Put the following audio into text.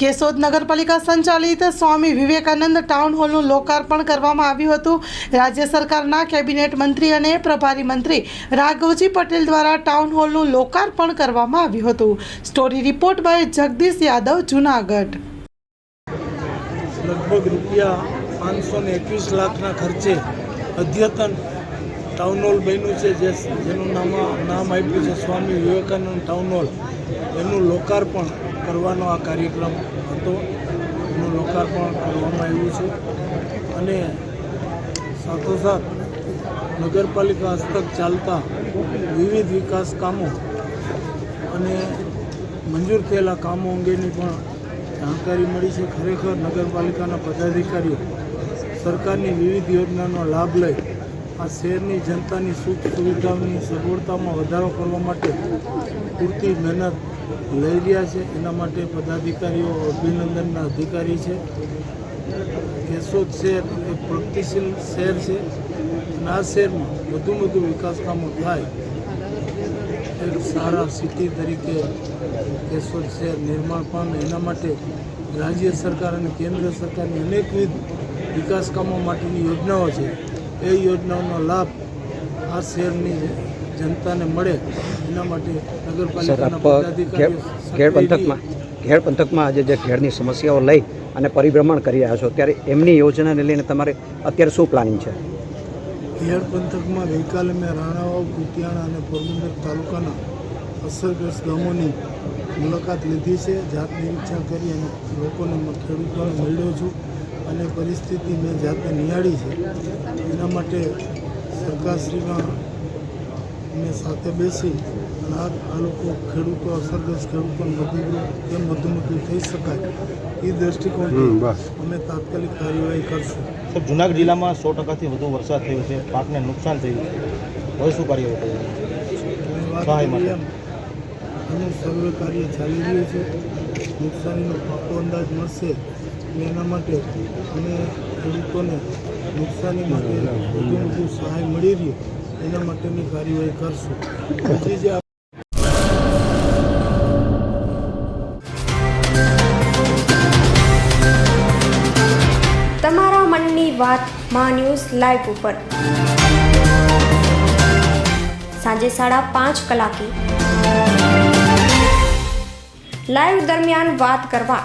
કેશોદ નગરપાલિકા સંચાલિત સ્વામી વિવેકાનંદ ટાઉન હોલનું લોકાર્પણ કરવામાં આવ્યું હતું. રાજ્ય સરકારના કેબિનેટ મંત્રી અને પ્રભારી મંત્રી રાઘવજી પટેલ દ્વારા ટાઉન હોલનું લોકાર્પણ કરવામાં આવ્યું હતું. Story report by Jagdish Yadav, Junagadh. લગભગ રૂપિયા પાંચસો ને એકવીસ લાખના ખર્ચે અદ્યતન ટાઉન હોલ બન્યું છે, જે જેનું નામ નામ આપ્યું છે સ્વામી વિવેકાનંદ ટાઉન હોલ. એનું લોકાર્પણ કરવાનો આ કાર્યક્રમ હતો. એનું લોકાર્પણ કરવામાં આવ્યું છે. અને સાથોસાથ નગરપાલિકા હસ્તક ચાલતા વિવિધ વિકાસ કામો અને મંજૂર થયેલા કામો અંગેની પણ જાણકારી મળી છે. ખરેખર નગરપાલિકાના પદાધિકારીઓ સરકારની વિવિધ યોજનાનો લાભ લઈ આ શહેરની જનતાની સુખ સુવિધાઓની સગવડતામાં વધારો કરવા માટે પૂરતી મહેનત લઈ રહ્યા છે. એના માટે પદાધિકારીઓ, અભિનંદનના અધિકારી છે. કેશોદ શહેર એક પ્રગતિશીલ શહેર છે અને આ શહેરમાં વધુ વધુ વિકાસ કામો થાય. એક સારા સિટી તરીકે કેશોદ શહેર નિર્માણ પામે. એના માટે રાજ્ય સરકાર અને કેન્દ્ર સરકારની અનેકવિધ વિકાસ કામો માટેની યોજનાઓ છે. એ યોજનાઓનો લાભ આ શહેરની જનતાને મળે. એના માટે નગરપાલિકાના સક્રિય પંથકમાં આજે જે ખેડની સમસ્યાઓ લઈ અને પરિભ્રમણ કરી રહ્યા છો ત્યારે એમની યોજનાને લઈને તમારે અત્યારે શું પ્લાનિંગ છે? ખેડ પંથકમાં ગઈકાલે મેં રાણાવાવ કુતિયાણા અને પોરબંદર તાલુકાના અસરગ્રસ્ત ગામોની મુલાકાત લીધી છે. જાત નિરીક્ષણ કરી અને લોકોને ખેડૂતોને મળ્યો છું. અને પરિસ્થિતિ મેં જાતે નિહાળી છે. એના માટે સરકારશ્રીના અમે સાથે બેસી અને આ લોકો ખેડૂતો અસરગ્રસ્ત ખેડૂતોને મદદરૂપ કેમ વધુમતું થઈ શકાય એ દ્રષ્ટિકોણથી અમે તાત્કાલિક કાર્યવાહી કરશું. જુનાગઢ જિલ્લામાં સો ટકાથી વધુ વરસાદ થયો છે. પાકને નુકસાન થયું છે. હવે શું કાર્યવાહી માટે. એમ આનું સર્વે કાર્ય ચાલી રહ્યું છે. નુકસાનીનો પાકો અંદાજ મળશે. એના માટે અને ખેડૂતોને નુકસાની માટે વધુ વધુ સહાય મળી રહે એના માટેની કાર્યવાહી કરશું. બીજી જે તમારા મનની વાત મા ન્યૂઝ લાઈવ ઉપર. સાંજે સાડા પાંચ કલાકે. લાઈવ દરમિયાન વાત કરવા